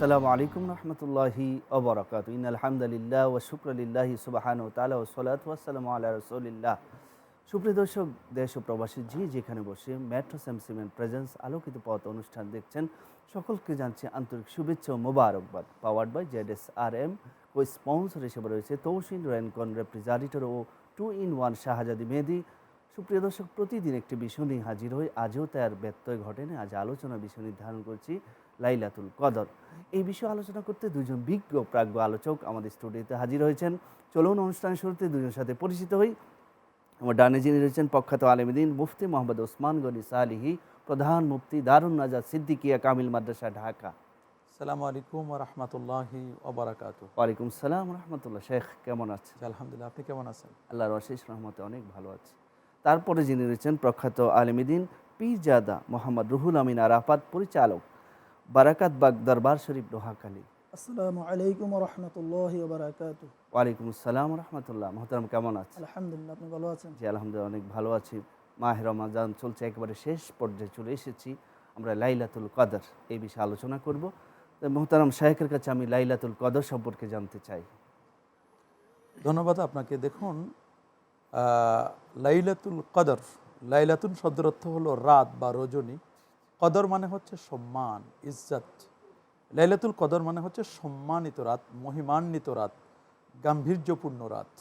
আসসালামু আলাইকুম রহমতুল্লাহি ওবরাকাত। ইন আলহামদুলিল্লাহ ও শুক্রলিল্লাহি সুবাহান তালা ও সলাত ওয়াসালাম আল্লাহ রসুলিল্লাহ। সুপ্রিয় দর্শক, দেশ ও প্রবাসী জি যেখানে বসে মেট্রো সিমেন্ট প্রেজেন্স আলোকিত পথ অনুষ্ঠান দেখছেন, সকলকে জানছি আন্তরিক শুভেচ্ছা ও মোবারকবাদ। Powered by Z S R M O sponsor হিসেবে রয়েছে তৌসিন রেনকন, refrigerator O two in one Shahzadi Mehedi. সুপ্রিয় দর্শক, প্রতিদিন একটি বিষয় নিয়ে হাজির হই। আজও তার ব্যত্যয় ঘটেনি, আজ আলোচনা বিষয় নির্ধারণ করছি লাইলাতুল কদর। এই বিষয়ে আলোচনা করতে দুজন বিজ্ঞ প্রাজ্ঞ আলোচক আমাদের স্টুডিওতে হাজির হয়েছেন। চলুন অনুষ্ঠান শুরুতে দুজনের সাথে পরিচিত হই। আমার ডানে যিনি রয়েছেন প্রখ্যাত আলমদিন মুফতি মোহাম্মদ ওসমান গনি সালিহি প্রধান মুফতি দারুণ নাজাদ সিদ্দিকিয়া কামিল মাদ্রাসা ঢাকা। সালামু আলাইকুম রহমতুল্লাহি ওয়ালাইকুম সালাম রহমতুল্লাহ। শেখ কেমন আছেন? আলহামদুলিল্লাহ। আপনি কেমন আছেন? আল্লাহর অশেষ রহমতে অনেক ভালো আছে। তারপরে যিনি রয়েছেন প্রখ্যাত আলমদিন পীরজাদা মোহাম্মদ রুহুল আমিন আরাফাত পরিচালক বারাকাত বাগ দরবার শরীফ নোহাখালী আসসালামু আলাইকুম রহমতুল্লাহ বারাকাতু ওয়ালাইকুম আসসালাম রহমতুল্লাহ। মোহতারাম কেমন আছেন? আলহামদুলিল্লাহ আপনি ভালো আছেন? জি আলহামদুলিল্লাহ অনেক ভালো আছি। মাহ রমাজান চলছে একেবারে শেষ পর্যায়ে চলে এসেছি। আমরা লাইলাতুল কদর এই বিষয়ে আলোচনা করব। তো মোহতারাম শাহেকের কাছে আমি লাইলাতুল কদর সম্পর্কে জানতে চাই। ধন্যবাদ আপনাকে। দেখুন লাইলাতুল কদর লাইলাতুল শব্দের অর্থ হলো রাত বা রজনী। কদর মানে হচ্ছে সম্মান, ইজ্জত। লাইলাতুল কদর মানে হচ্ছে সম্মানিত রাত, মহিমান্বিত রাত, গাম্ভীর্যপূর্ণ রাত।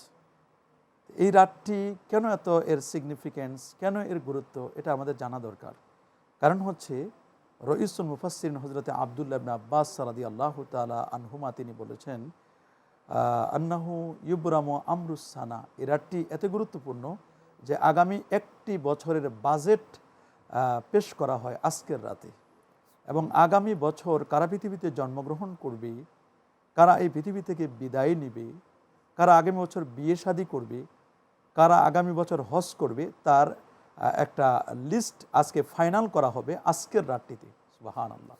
এই রাতটি কেন এত এর সিগনিফিক্যান্স কেন এর গুরুত্ব, এটা আমাদের জানা দরকার। কারণ হচ্ছে রইসুল মুফাসিন হজরতে আবদুল্লাহ আব্বাস সালাদি আল্লাহ তালা আনহুমা তিনি বলেছেন আন্নাহু ইব্রাম আমরুসানা এই রাতটি এত গুরুত্বপূর্ণ যে আগামী একটি বছরের বাজেট পেশ করা হয় আজকের রাতে। এবং আগামী বছর কারা পৃথিবীতে জন্মগ্রহণ করবে, কারা এই পৃথিবী থেকে বিদায় নিবে, কারা আগামী বছর বিয়ে শাদী করবে, কারা আগামী বছর হজ করবে, তার একটা লিস্ট আজকে ফাইনাল করা হবে আজকের রাতটিতে। সুবাহান আল্লাহ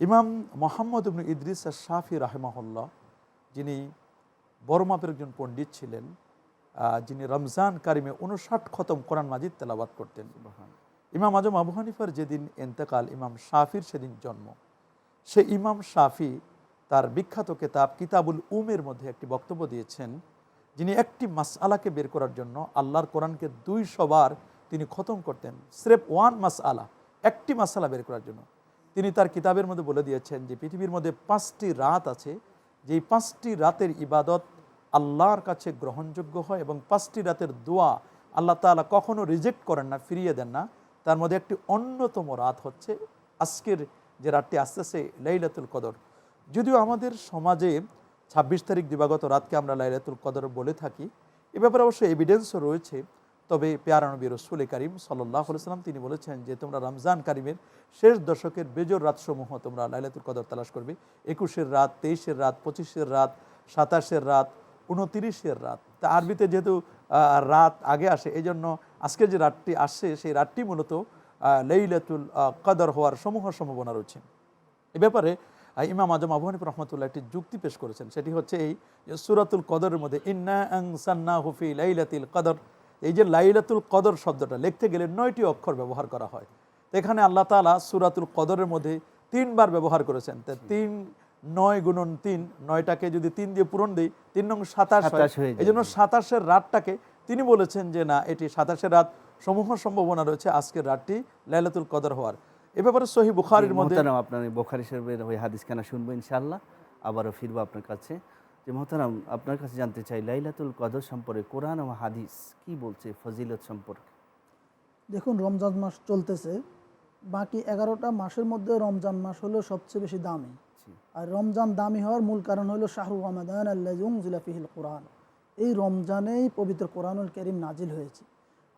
ইমাম মোহাম্মদ ইবনু ইদ্রিস শাফি রাহেমাহুল্লাহ, যিনি বড় মাপের একজন পণ্ডিত ছিলেন যিনি রমজান কারিমে উনষাট খতম কোরআন মাজিদ তেলাবাদ করতেন। ইমাম আজম আবু হানিফার যেদিন এন্তেকাল, ইমাম শাফির সেদিন জন্ম। সে ইমাম শাফি তার বিখ্যাত কেতাব কিতাবুল উমের মধ্যে একটি বক্তব্য দিয়েছেন, যিনি একটি মাসআলাকে বের করার জন্য আল্লাহর কোরআনকে দুই সবার তিনি খতম করতেন। স্রেফ ওয়ান মাসআলা, একটি মাসালা বের করার জন্য। তিনি তার কিতাবের মধ্যে বলে দিয়েছেন যে, পৃথিবীর মধ্যে পাঁচটি রাত আছে, যেই পাঁচটি রাতের ইবাদত আল্লাহর কাছে গ্রহণযোগ্য হয় এবং পাঁচটি রাতের দোয়া আল্লাহ তাআলা কখনো রিজেক্ট করেন না, ফিরিয়ে দেন না। তার মধ্যে একটি অন্যতম রাত হচ্ছে আজকের যে রাতটি আসতেছে লাইলাতুল কদর। যদিও আমাদের সমাজে ছাব্বিশ তারিখ দিবাগত রাতকে আমরা লাইলাতুল কদর বলে থাকি, এ ব্যাপারে অবশ্য এভিডেন্সও রয়েছে। তবে পেয়ারানবী রসুল করিম সাল্লাহ সাল্লাম তিনি বলেছেন যে, তোমরা রমজান কারিমের শেষ দশকের বেজর রাতসমূহ তোমরা লাইলাতুল কদর তালাশ করবে। একুশের রাত, তেইশের রাত, পঁচিশের রাত, সাতাশের রাত, উনতিরিশের রাত। তা আরবিতে যেহেতু রাত আগে আসে এই জন্য আজকের যে রাতটি আসছে, সেই রাতটি মূলত লাইলাতুল কদর হওয়ার সমূহ সম্ভাবনা রয়েছে। এ ব্যাপারে ইমাম আজম আবু রহমতুল্লাহ একটি যুক্তি পেশ করেছেন। সেটি হচ্ছে এই সুরাতুল কদরের মধ্যে, ইন্না সান্না হুফি লাইলাতুল কদর এই যে লাইলাতুল কদর শব্দটা লিখতে গেলে নয়টি অক্ষর ব্যবহার করা হয়। এখানে আল্লাহ তাআলা সুরাতুল কদরের মধ্যে তিনবার ব্যবহার করেছেন। তা তিন নয় গুণন তিন নয়টাকে যদি তিন দিয়ে পূরণ দিই তিন নং সাতাশ এই জন্য সাতাশের রাতটাকে তিনি বলেছেন যে না এটি সাতাশের রাত। সমূহ সম্ভাবনা রয়েছে আজকের রাতটি লাইলাতুল কদর হওয়ার। এ ব্যাপারে সহি বুখারির মধ্যে আপনার বোখারি শরীফের ওই হাদিস কেনা শুনব ইনশাল্লাহ আবারও ফিরবো আপনার কাছে। যে মোহতারাম আপনার কাছে জানতে চাই লাইলাতুল কদর সম্পর্কে কোরআন ও হাদিস কি বলছে ফজিলত সম্পর্কে? দেখুন রমজান মাস চলতেছে। বাকি এগারোটা মাসের মধ্যে রমজান মাস হলো সবচেয়ে বেশি দামি। আর রমজান দামি হওয়ার মূল কারণ হলো শাহরু রমাদান আল্লাহুম জিলাফিহিল কোরআন। এই রমজানেই পবিত্র কোরআনুল করিম নাজিল হয়েছে।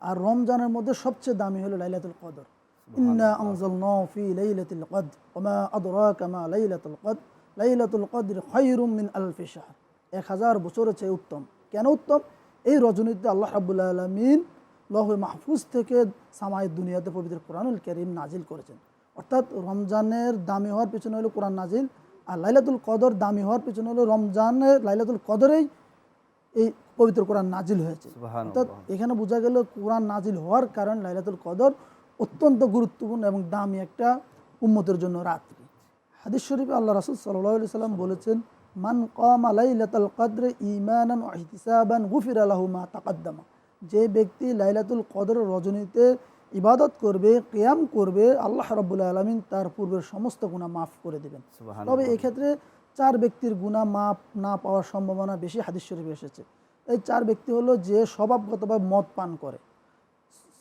আর রমজানের মধ্যে সবচেয়ে দামি হলো লাইলাতুল কদর। ইন্না আনজালনাহু ফি লাইলাতুল কদর ওমা আদরাকা মা লাইলাতুল কদর। লাইলাতুল কদর খায়রুম মিন আলফি শাহর। এক হাজার বছরের চেয়ে উত্তম। কেন উত্তম? এই রজনীতে আল্লাহ আলমিন লহ মাহফুজ থেকে সামায় দুনিয়াতে পবিত্র কোরআনুল করিম নাজিল করেছেন। অর্থাৎ রমজানের দামি হওয়ার পিছনে হলো কোরআন নাজিল আর লাইলাতুল কদর দামি হওয়ার পিছনে হলো রমজানের লাইলাতুল কদরেই এই পবিত্র কোরআন নাজিল হয়েছে। অর্থাৎ এখানে বোঝা গেল কোরআন নাজিল হওয়ার কারণ লাইলাতুল কদর অত্যন্ত গুরুত্বপূর্ণ এবং দামি একটা উম্মতের জন্য রাত্রি। হাদিস শরীফে আল্লাহ রাসুল সাল্লাহ সাল্লাম বলেছেন মান কম আলাইলাতাল কদরে ইমানান ও ইহতিসাবান গুফির আলাহু মা তাকাদ্দামা। যে ব্যক্তি লাইলাতুল কদর রজনীতে ইবাদত করবে কিয়াম করবে আল্লাহ রব্বুল আলমিন তার পূর্বের সমস্ত গুণা মাফ করে দেবেন। তবে এক্ষেত্রে চার ব্যক্তির গুণা মাপ না পাওয়ার সম্ভাবনা বেশি হাদিস শরীফে এসেছে। এই চার ব্যক্তি হলো যে স্বভাবগতভাবে মদ পান করে।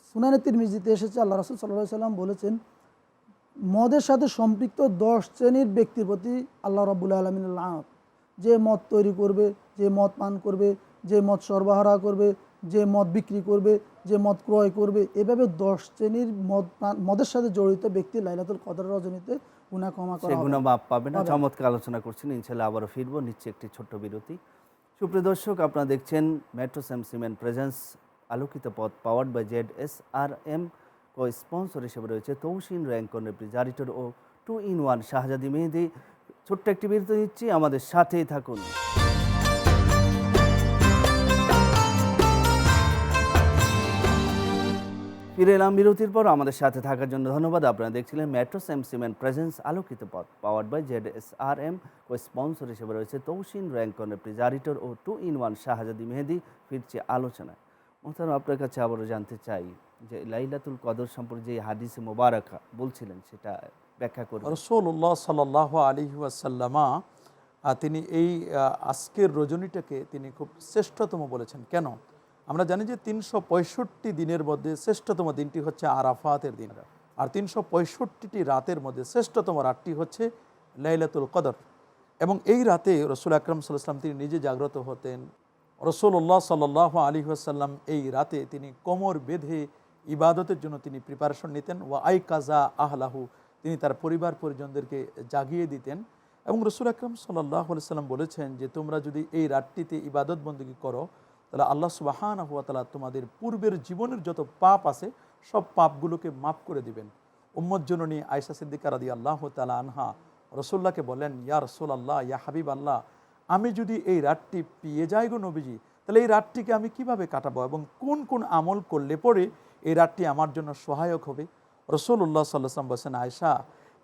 সুনানে তিরমিজিতে এসেছে আল্লাহ রসুল সাল্লাহ সাল্লাম বলেছেন মদের সাথে সম্পৃক্ত দশ শ্রেণির ব্যক্তির প্রতি আল্লাহ রব্বুল আলমিন যে মদ তৈরি করবে যে মদ পান করবে যে মদ সরবরাহ করবে যে মদ বিক্রি করবে যে মদ ক্রয় করবে এভাবে দশ শ্রেণির মদ মদের সাথে জড়িত ব্যক্তি লাইলাতুল কদর রজনীতে গুণা ক্ষমা করা গুণ। মাপ পাবে না পাবে না। চমৎকার আলোচনা করছেন। ইনশাল্লাহ আবারও ফিরবো। নিচ্ছে একটি ছোট্ট বিরতি। সুপ্রিয় দর্শক আপনারা দেখছেন মেট্রো স্যাম সিমেন্ট প্রেজেন্স আলোকিত পথ powered by Z S R M. Cosponsor হিসেবে রয়েছে তৌসিন Rancon refrigerator O two in one Shahzadi Mehedi. ছোট্ট একটি বিরতি দিচ্ছি। আমাদের সাথেই থাকুন। ফিরে এলাম বিরতির পর আমাদের সাথে থাকার জন্য ধন্যবাদ। আপনারা দেখছিলেন মেট্রো সেম সিমেন্ট প্রেজেন্স আলোকিত পথ powered by Z S R M O sponsor হিসেবে রয়েছে তৌসিন Rancon refrigerator O two in one Shahzadi Mehedi. ফিরছে আলোচনায়। মোহতারাম আপনার কাছে আবারও জানতে চাই যে লাইলাতুল কদর সম্পর্কে যে হাদিসে মোবারকা বলছিলেন সেটা ব্যাখ্যা করুন। রসুল্লাহ সাল্লাহ আলী ওয়াসাল্লামা আহ, তিনি এই আজকের রজনীটাকে তিনি খুব শ্রেষ্ঠতম বলেছেন। কেন? আমরা জানি যে তিনশো পঁয়ষট্টি দিনের মধ্যে শ্রেষ্ঠতম দিনটি হচ্ছে আরাফাতের দিন। আর তিনশো রাতের মধ্যে শ্রেষ্ঠতম রাতটি হচ্ছে লাইলাতুল কদর। এবং এই রাতে রসুল আকরম সাল্লাম তিনি নিজে জাগ্রত হতেন। রসুল্লাহ সাল্লাহ আলী আসাল্লাম এই রাতে তিনি কোমর বেঁধে ইবাদতের জন্য তিনি প্রিপারেশন নিতেন। ওয়া আই কাজা আহলাহু, তিনি তার পরিবার পরিজনদেরকে জাগিয়ে দিতেন। এবং রসুল আকরম সাল্লাহ সাল্লাম বলেছেন যে তোমরা যদি এই রাতটিতে ইবাদত বন্দী করো তাহলে আল্লাহ সুবাহান হুয়া তালা তোমাদের পূর্বের জীবনের যত পাপ আছে, সব পাপগুলোকে মাফ করে দিবেন। উম্মদ জননী আয়সা সিদ্দিকা রাদি আল্লাহ তালা আনহা রসুল্লাহকে বলেন ইয়া রসুল আল্লাহ ইয়া হাবিব আল্লাহ আমি যদি এই রাতটি পেয়ে যাই গো নবীজি, তাহলে এই রাতটিকে আমি কীভাবে কাটাবো এবং কোন কোন আমল করলে পরে এই রাতটি আমার জন্য সহায়ক হবে? রসুল্লাহ সাল্লাম বলছেন আয়সা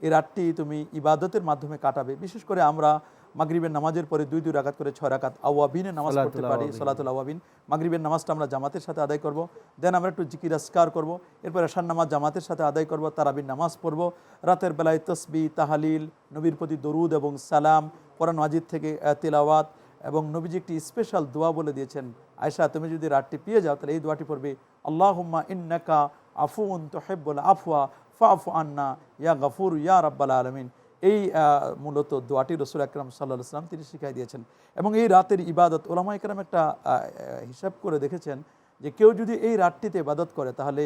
এই রাতটি তুমি ইবাদতের মাধ্যমে কাটাবে। বিশেষ করে আমরা মাগরিবের নামাজের পরে দুই দুই রাকাত করে ছয় রাকাত আওয়াবিনে নামাজ পড়তে পারি। সালাতুল আওয়াবিন। মাগরিবের নামাজটা আমরা জামাতের সাথে আদায় করব। দেন আমরা একটু জিকির আসকার করব। এরপর এশার নামাজ জামাতের সাথে আদায় করব তারাবির নামাজ পড়ব। রাতের বেলায় তসবি তাহালিল নবীর প্রতি দরুদ এবং সালাম কোরআন মাজিদ থেকে তিলাওয়াত এবং নবীজি একটি স্পেশাল দোয়া বলে দিয়েছেন। আয়সা তুমি যদি রাতটি পেয়ে যাও তাহলে এই দোয়াটি পড়বে আল্লাহুম্মা ইন্নাকা আফুন তোহেব্বুল আফওয়া ফাফু আন্না ইয়া গাফুর ইয়া রাব্বাল আলমিন। এই মূলত দোয়াটি রসুল আকরাম সাল্লাহ সাল্লাম তিনি শিখাই দিয়েছেন। এবং এই রাতের ইবাদত ওলামা একরাম একটা হিসাব করে দেখেছেন যে কেউ যদি এই রাতটিতে ইবাদত করে তাহলে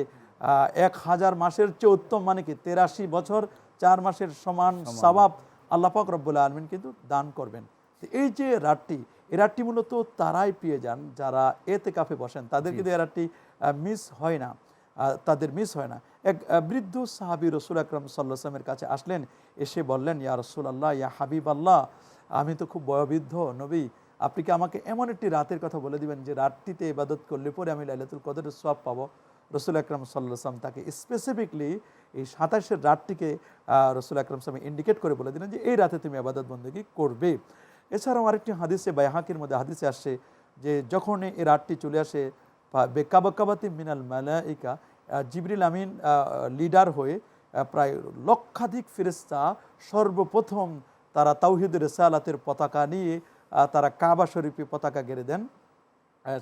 এক হাজার মাসের চেয়ে উত্তম মানে কি? তেরাশি বছর চার মাসের সমান সবাব আল্লাপাক রব্বুল্লা আলমিন কিন্তু দান করবেন। এই যে রাতটি এই রাতটি মূলত তারাই পেয়ে যান যারা এতে কাফে বসেন। তাদের কিন্তু এই রাতটি মিস হয় না। তাদের মিস হয় না। এক বৃদ্ধ সাহাবি রসুল আকরম সাল্লামের কাছে আসলেন, এসে বললেন, ইয়া রসুল আল্লাহ ইয়া হাবিব আল্লাহ আমি তো খুব বয়বৃদ্ধ নবী, আপনি কি আমাকে এমন একটি রাতের কথা বলে দিবেন যে রাতটিতে ইবাদত করলে পরে আমি লাইলাতুল কদরের সব পাবো? রসুল আকরম সাল্লাম তাকে স্পেসিফিকলি এই সাতাশের রাতটিকে রসুল আকরম সাল্লাম ইন্ডিকেট করে বলে দিলেন যে এই রাতে তুমি আবাদত বন্দী করবে। এছাড়াও আরেকটি হাদিসে বাইহাকির মধ্যে হাদিসে আসছে যে যখন এই রাতটি চলে আসে বেকাবাকাবাতি মিনাল মালাইকা জিবরিল আমিন লিডার হয়ে প্রায় লক্ষাধিক ফেরেস্তা সর্বপ্রথম তারা তাওহিদ রেসালাতের পতাকা নিয়ে তারা কাবা শরীফে পতাকা গেড়ে দেন।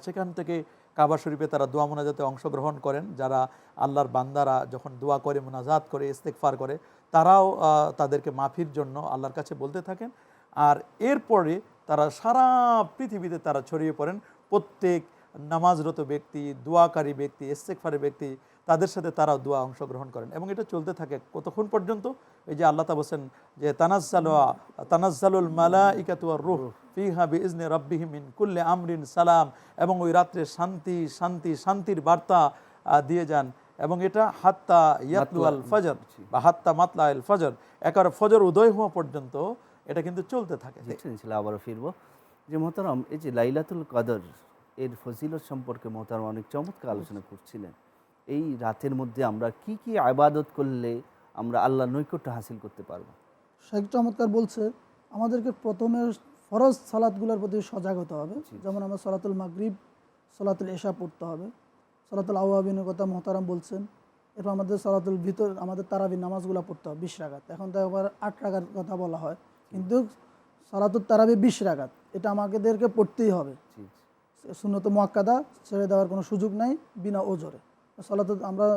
সেখান থেকে কাবা শরীফে তারা দোয়া মোনাজাতে অংশগ্রহণ করেন। যারা আল্লাহর বান্দারা যখন দোয়া করে, মোনাজাত করে ইস্তেকফার করে, তারাও তাদেরকে মাফির জন্য আল্লাহর কাছে বলতে থাকেন। আর এরপরে তারা সারা পৃথিবীতে তারা ছড়িয়ে পড়েন। প্রত্যেক নামাজরত ব্যক্তি দোয়াকারী ব্যক্তি ইস্তেকফারি ব্যক্তি তাদের সাথে তারাও দোয়া অংশগ্রহণ করেন। এবং এটা চলতে থাকে কতক্ষণ পর্যন্ত? এই যে আল্লাহ বলছেন যে তানাজ্জালু তানাজ্জালুল মালা ইকাতুয়ার রুহ ফিহা বিজনে রব্বিহি মিন কুল্লে আমরিন সালাম। এবং ওই রাত্রে শান্তি শান্তি শান্তির বার্তা দিয়ে যান। এবং এটা হাত্তা ইয়াতলু আল ফজর বা হাত্তা মাতলা আল ফজর। একেবারে ফজর উদয় হওয়া পর্যন্ত এটা কিন্তু চলতে থাকে। আবারও ফিরবো। যে মোহতারাম এই যে লাইলাতুল কদর এর ফজিলত সম্পর্কে মোহতারাম অনেক চমৎকার আলোচনা করছিলেন। এই রাতের মধ্যে আমরা কি কি আবাদত করলে আমরা আল্লাহ নৈকট্য হাসিল করতে পারব? শেখ চমৎকার বলছে আমাদেরকে প্রথমে ফরজ সালাদগুলোর প্রতি সজাগ হতে হবে। যেমন আমরা সলাতুল মাগরিব সলাতুল এশা পড়তে হবে। সলাতুল আউয়াবিনের কথা মোহতারাম বলছেন এরপর আমাদের সলাতুল ভিতর আমাদের তারাবির নামাজগুলো পড়তে হবে বিশ রাগাত এখন তো একবার আট রাগার কথা বলা হয় কিন্তু সলাতুল তারাবি বিশ রাগাত এটা আমাদেরকে পড়তেই হবে। সুন্নত মোয়াক্কাদা ছেড়ে দেওয়ার কোনো সুযোগ নাই বিনা ওজরে। সলাত আমরা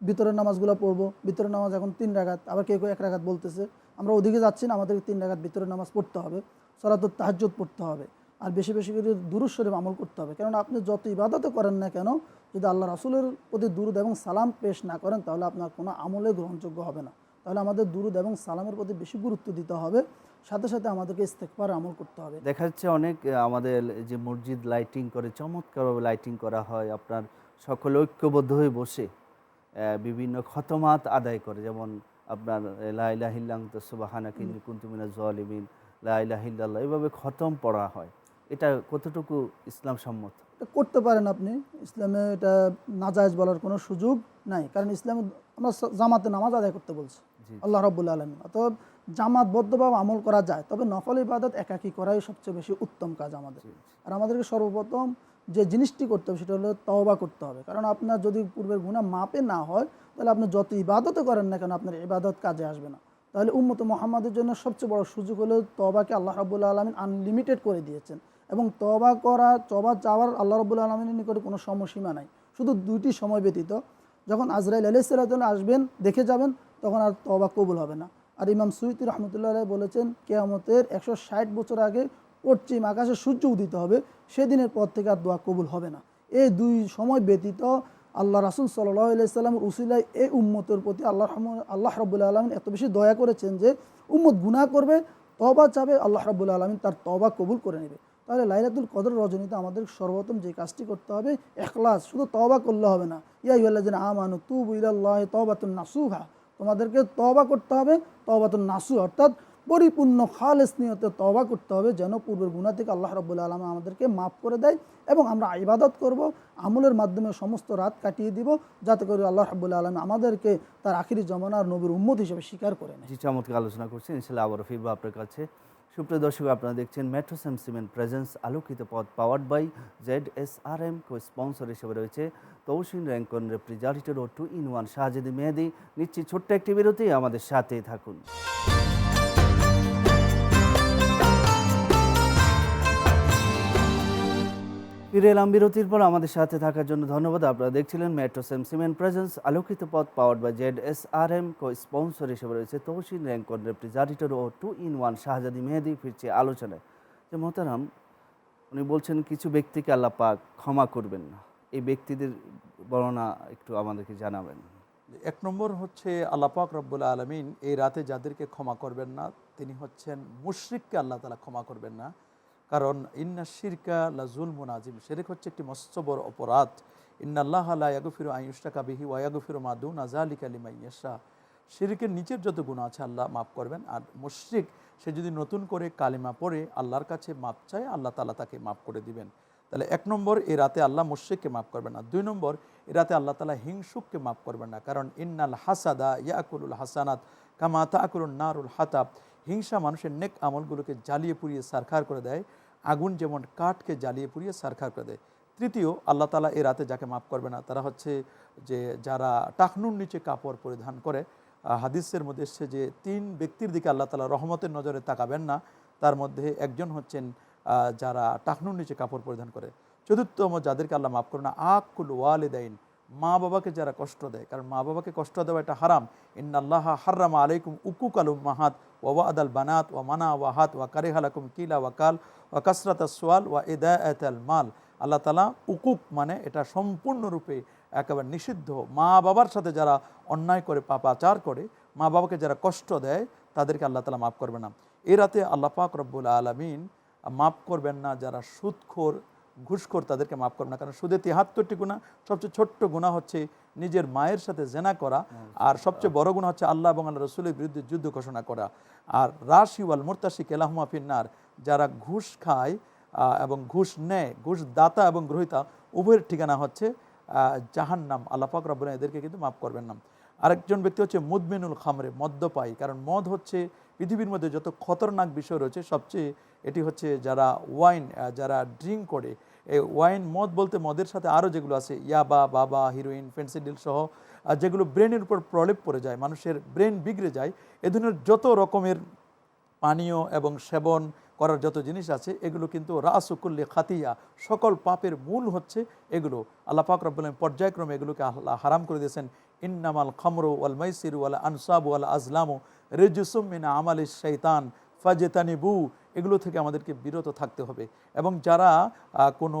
ভিতরের নামাজগুলো পড়ব, ভিতরের নামাজ এখন তিন রাগাত আবার কেউ কেউ এক রাগাত বলতেছে, আমরা ওদিকে যাচ্ছি না, আমাদেরকে তিন রাগাত ভিতরের নামাজ পড়তে হবে সলাতুল তাহাজ্জুদ পড়তে হবে, আর বেশি বেশি করে দুরুদ শরীফ আমল করতে হবে। কেননা আপনি যত ইবাদতে করেন না কেন, যদি আল্লাহ রাসুলের প্রতি দুরুদ এবং সালাম পেশ না করেন, তাহলে আপনার কোনো আমলে গ্রহণযোগ্য হবে না। তাহলে আমাদের দুরুদ এবং সালামের প্রতি বেশি গুরুত্ব দিতে হবে। সাথে সাথে আমাদেরকে ইস্তেকবার আমল করতে হবে। দেখা যাচ্ছে অনেক আমাদের যে মসজিদ লাইটিং করে চমৎকারভাবে লাইটিং করা হয় আপনার সকলে ঐক্যবদ্ধ হয়ে বসে বিভিন্ন খতমাত আদায় করে যেমন আপনার লাইলাহিল্লাং সুবাহানা কিন্নি কুন্তুমিনা জলিমিন লাইলাহিল্লাহ এইভাবে খতম পড়া হয়। এটা কতটুকু ইসলাম সম্মত এটা করতে পারেন আপনি ইসলামে এটা নাজায়জ বলার কোনো সুযোগ নাই কারণ ইসলামে আমরা জামাতে নামাজ আদায় করতে বলছি। আল্লাহ রব্বুল আলমিন। অতএব জামাতবদ্ধভাবে আমল করা যায় তবে নফল ইবাদত একাকী করাই সবচেয়ে বেশি উত্তম কাজ আমাদের। আর আমাদেরকে সর্বপ্রথম যে জিনিসটি করতে হবে সেটা হলো তওবা করতে হবে। কারণ আপনার যদি পূর্বের গুণা মাপে না হয় তাহলে আপনি যত ইবাদতও করেন না কেন আপনার ইবাদত কাজে আসবে না। তাহলে উম্মত মোহাম্মদের জন্য সবচেয়ে বড় সুযোগ হলো তবাকে আল্লাহ রাবুল্লাহ আলমিন আনলিমিটেড করে দিয়েছেন। এবং তবা করা তবা চাওয়ার আল্লাহ রবুল্লা আলমিনের নিকটে কোনো সময়সীমা নাই। শুধু দুইটি সময় ব্যতীত যখন আজরাইল আলাইসাল্লাহ আসবেন দেখে যাবেন তখন আর তবা কবুল হবে না। আর ইমাম সুইতি রহমতুল্লাহ আলাইহি বলেছেন, কেয়ামতের একশো ষাট বছর আগে পশ্চিম আকাশে সূর্য উদিত হবে, সেদিনের পর থেকে আর দোয়া কবুল হবে না। এই দুই সময় ব্যতীত আল্লাহ রাসুল সাল্লাহ সাল্লামের উসিলায় এই উম্মতের প্রতি আল্লাহ আল্লাহ রবুল্লা আলমিন এত বেশি দয়া করেছেন যে উম্মত গুনাহ করবে তবা চাবে, আল্লাহ রবুল্লা আলমিন তার তবা কবুল করে নেবে। তাহলে লাইলাতুল কদর রজনীতে আমাদের সর্বপ্রথম যে কাজটি করতে হবে, এখলাস, শুধু তবা করলে হবে না। ইয়াই ইয়া ইউল্লাহ আমানু তু বুইল্লাহ তবাতুন নাসুহা। তোমাদেরকে তবা করতে হবে তবাতুন নাসু অর্থাৎ পরিপূর্ণ খালেস নিয়তে তবা করতে হবে যেন পূর্বের গুণা থেকে আল্লাহ রব্বুল আলম আমাদেরকে মাফ করে দেয় এবং আমরা ইবাদত করব, আমলের মাধ্যমে সমস্ত রাত কাটিয়ে দিব যাতে করে আল্লাহ রব্বুল আলম আমাদেরকে তার আখিরি জমানার নবীর উম্মত হিসেবে স্বীকার করে নেয়। চমৎকার আলোচনা করছে ইনশাল্লাহ আবার ফিরবো আপনার কাছে। সুপ্রিয় দর্শক, আপনারা দেখছেন মেট্রো স্যাম সিমেন্ট প্রেজেন্স আলোকিত পথ powered by Z S R M cosponsor হিসেবে রয়েছে তৌসিন Rancon refrigerator O two in one Shahzadi Mehedi নিচ্ছি ছোট্ট একটি বিরতি, আমাদের সাথেই থাকুন। ফিরে এলাম বিরতির পর আমাদের সাথে থাকার জন্য ধন্যবাদ। আপনারা দেখছিলেন মেট্রো সেম সিমেন্ট প্রেজেন্স আলোকিত পথ power by Z S R M cosponsor হিসেবে রয়েছে Tahsil Rancon refrigerator O two in one Shahzadi Mehedi. ফিরছে আলোচনায়। যে মোহতারাম, উনি বলছেন কিছু ব্যক্তিকে আল্লাহ পাক ক্ষমা করবেন না। এই ব্যক্তিদের বর্ণনা একটু আমাদেরকে জানাবেন। এক নম্বর হচ্ছে আল্লাপাক রব্বুল আলমিন এই রাতে যাদেরকে ক্ষমা করবেন না, তিনি হচ্ছেন মুশরিককে আল্লাহ তালা ক্ষমা করবেন না। কারণ ইন্না শিরকা লাজুল মুনাজিম শেরিক হচ্ছে একটি মস্ত বড় অপরাধ। ইন্না আল্লাহ আল্লাহ ইয়াগুফির আয়ুষ্টাকা বিহি ওয়াগুফির মাদুন আজালিক আলিমাইয়াশা শিরিকের নিচের যত গুণ আছে আল্লাহ মাফ করবেন, আর মুশরিক, সে যদি নতুন করে কালিমা পড়ে, আল্লাহর কাছে মাপ চায়, আল্লাহ তালা তাকে মাফ করে দিবেন। তাহলে এক নম্বর, এ রাতে আল্লাহ মুশ্রিককে মাফ করবেন না। দুই নম্বর, এ রাতে আল্লাহ তালা হিংসুককে মাফ করবেন না। কারণ ইন্নাল হাসাদা ইয়াকুলুল হাসানাত কামা তাকুলুন নারুল হাতাব। হিংসা মানুষের নেক আমলগুলোকে জ্বালিয়ে পুড়িয়ে সারখার করে দেয়, আগুন যেমন কাঠকে জ্বালিয়ে পুড়িয়ে সারখার করে দেয়। তৃতীয়, আল্লাহ তালা এ রাতে যাকে মাফ করবে না, তারা হচ্ছে যে যারা টাকনুর নিচে কাপড় পরিধান করে হাদিসের মধ্যে এসছে যে তিন ব্যক্তির দিকে আল্লাহ তালা রহমতের নজরে তাকাবেন না, তার মধ্যে একজন হচ্ছেন যারা টাকনুর নিচে কাপড় পরিধান করে। চতুর্থম, যাদেরকে আল্লাহ মাফ করে না, আকুল ওয়ালেদাইন মা বাবাকে যারা কষ্ট দেয়, কারণ মা বাবাকে কষ্ট দেওয়া এটা হারাম। ইন্নাল্লাহ হারাম আলাইকুম উকুক আলুম মাহাত ওয়া আদাল বানাত ওয়া মানা ওয়াহাত ওয়া কারেহালাকুম কিলা ওয়াকাল ওয়া কাসরাত সোয়াল ওয়া এদায়াত আল মাল। আল্লাহ তালা উকুক মানে এটা সম্পূর্ণরূপে একেবারে নিষিদ্ধ। মা বাবার সাথে যারা অন্যায় করে, পাপাচার করে, মা বাবাকে যারা কষ্ট দেয়, তাদেরকে আল্লাহ তালা মাফ করবে না। এ রাতে আল্লাহ পাক রব্বুল আলমিন মাফ করবেন না যারা সুদখোর ঘুষখোর তাদেরকে মাফ করবে না, কারণ সুদে তিহাত্তরটি গুণা, সবচেয়ে ছোট্ট গুণা হচ্ছে নিজের মায়ের সাথে জেনা করা, আর সবচেয়ে বড় গুণা হচ্ছে আল্লাহ এবং আল্লাহ রসুলের বিরুদ্ধে যুদ্ধ ঘোষণা করা। আর রাশি ওয়াল মোর্তাশিক এলাহমা ফিন্নার, যারা ঘুষ খায় এবং ঘুষ নেয় ঘুষ দাতা এবং গ্রহিতা, উভয়ের ঠিকানা হচ্ছে জাহান্নাম। আল্লাহ পাক রব্বুল এদেরকে কিন্তু মাফ করবেন না। আরেকজন ব্যক্তি হচ্ছে মুদমিনুল খামরে, মদ্যপায়ী, কারণ মদ হচ্ছে পৃথিবীর মধ্যে যত খতরনাক বিষয় রয়েছে, সবচেয়ে এটি হচ্ছে যারা ওয়াইন যারা ড্রিঙ্ক করে, এই ওয়াইন মদ বলতে মদের সাথে আরও যেগুলো আছে ইয়াবা বাবা, হিরোইন, ফেন্সিডিল সহ যেগুলো ব্রেনের উপর প্রলেপ পড়ে যায়, মানুষের ব্রেন বিগড়ে যায়, এ ধরনের যত রকমের পানীয় এবং সেবন করার যত জিনিস আছে, এগুলো কিন্তু রাসুকুল্লি খাতিয়া, সকল পাপের মূল হচ্ছে এগুলো। আল্লাহ পাক রব্বুল পর্যায়ক্রমে এগুলোকে আল্লাহ হারাম করে দিয়েছেন। ইন্নামাল খামরু ওয়াল মাইসির ওয়াল আনসাবু ওয়াল আজলামু রেজুসুম মিন আমাল শৈতান ফাজেতানিবু। এগুলো থেকে আমাদেরকে বিরত থাকতে হবে। এবং যারা কোনো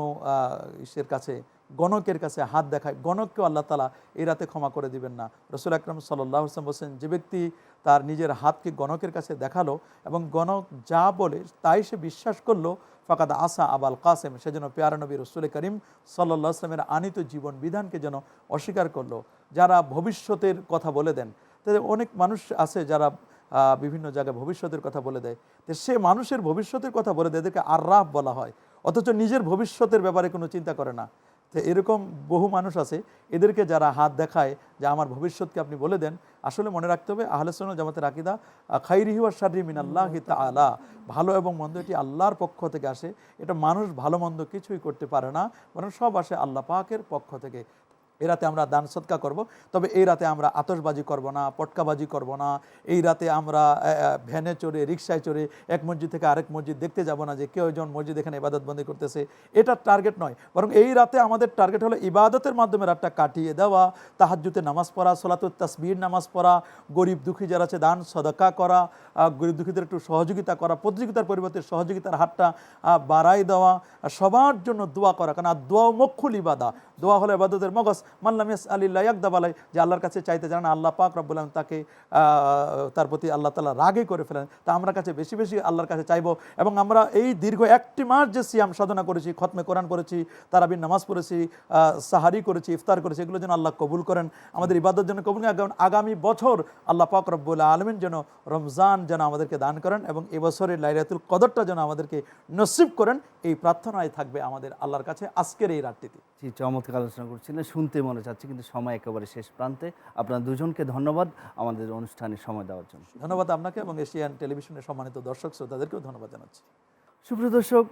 ইসের কাছে, গণকের কাছে হাত দেখায়, গণককেও আল্লাহ তালা এই রাতে ক্ষমা করে দিবেন না। রসুল আকরম সাল্লাহ হোসেন বলছেন, যে ব্যক্তি তার নিজের হাতকে গণকের কাছে দেখাল এবং গণক যা বলে তাই সে বিশ্বাস করল, ফাকাদ আসা আবাল কাসেম সেজন্য পেয়ারা নবী রসুল করিম সাল্লাহ আসলামের আনিত জীবন বিধানকে যেন অস্বীকার করল। যারা ভবিষ্যতের কথা বলে দেন, তাদের অনেক মানুষ আছে যারা বিভিন্ন জায়গায় ভবিষ্যতের কথা বলে দেয়। তো সে মানুষের ভবিষ্যতের কথা বলে দেয়, এদেরকে আর্রাফ বলা হয়। অথচ নিজের ভবিষ্যতের ব্যাপারে কোনো চিন্তা করে না। তো এরকম বহু মানুষ আছে, এদেরকে যারা হাত দেখায় যে আমার ভবিষ্যৎকে আপনি বলে দেন, আসলে মনে রাখতে হবে আহলেসন জামাতের আকিদা খাইরিহি ওয়া শাররি মিনাল্লাহ তাআলা, ভালো এবং মন্দ এটি আল্লাহর পক্ষ থেকে আসে। এটা মানুষ ভালো মন্দ কিছুই করতে পারে না, বরং সব আসে আল্লাহ পাকের পক্ষ থেকে। এই রাতে আমরা দান সৎকা করব। তবে এই রাতে আমরা আতশবাজি করব না, পটকাবাজি করব না। এই রাতে আমরা ভ্যানে চড়ে, রিক্সায় চড়ে এক মসজিদ থেকে আরেক মসজিদ দেখতে যাব না যে কেউ একজন মসজিদ এখানে ইবাদত বন্দি করতেছে। এটা টার্গেট নয়, বরং এই রাতে আমাদের টার্গেট হলো ইবাদতের মাধ্যমে রাতটা কাটিয়ে দেওয়া তাহাজ্জুতে নামাজ পড়া, সলাতুত তাসবির নামাজ পড়া, গরিব দুঃখী যারা আছে দান সদকা করা গরিব দুঃখীদের একটু সহযোগিতা করা, প্রতিযোগিতার পরিবর্তে সহযোগিতার হাতটা বাড়াই দেওয়া সবার জন্য দোয়া করা। কারণ আর দোয়া মক্ষুল ইবাদা। দোয়া হলো ইবাদতের মগজ। মাল্লাম ইয়াস আলিল্লাহ ইয়াকদাবালাই যে আল্লাহর কাছে চাইতে জানেন আল্লাহ পাক রব্বুল তাকে তার প্রতি আল্লাহ তালা রাগে করে ফেলেন। তা আমরা কাছে বেশি বেশি আল্লাহর কাছে চাইব এবং আমরা এই দীর্ঘ একটি মাস যে সিয়াম সাধনা করেছি, খতমে কোরআন করেছি তারাবির নামাজ পড়েছি সাহারি করেছি, ইফতার করেছি, এগুলো যেন আল্লাহ কবুল করেন, আমাদের ইবাদত যেন কবুল করেন, আগামী বছর আল্লাহ পাক রব্বুল আলমিন যেন রমজান যেন আমাদেরকে দান করেন এবং এবছরের লাইলাতুল কদরটা যেন আমাদেরকে নসিব করেন এই প্রার্থনায় থাকবে আমাদের আল্লাহর কাছে আজকের এই রাতটিতে। জি চমৎকার আলোচনা করছিলেন শুনতে মনে চাচ্ছে কিন্তু সময় একেবারে শেষ প্রান্তে। আপনার দুজনকে ধন্যবাদ আমাদের অনুষ্ঠানে সময় দেওয়ার জন্য। ধন্যবাদ আপনাকে এবং এশিয়ান টেলিভিশনের সম্মানিত দর্শক শ্রোতাদেরকেও ধন্যবাদ জানাচ্ছি। সুপ্রিয় দর্শক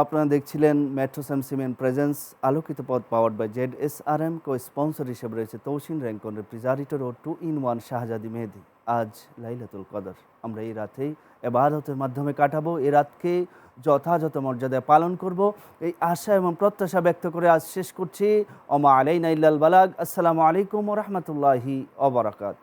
আপনারা দেখছিলেন মেট্রো স্যাম সিমেন্ট প্রেজেন্স আলোকিত পথ powered by Z S R M cosponsor হিসেবে রয়েছে তৌসিন Rancon refrigerator O two in one Shahzadi Mehedi. আজ লাইলাতুল কদর। আমরা এই রাতেই এবাদতের মাধ্যমে কাটাবো। এ রাতকে যথাযথ মর্যাদায় পালন করব। এই আশা এবং প্রত্যাশা ব্যক্ত করে আজ শেষ করছি। অমা আলাইনা ইল্লাল বালাগ। আসসালামু আলাইকুম রহমতুল্লাহি অবরাকাত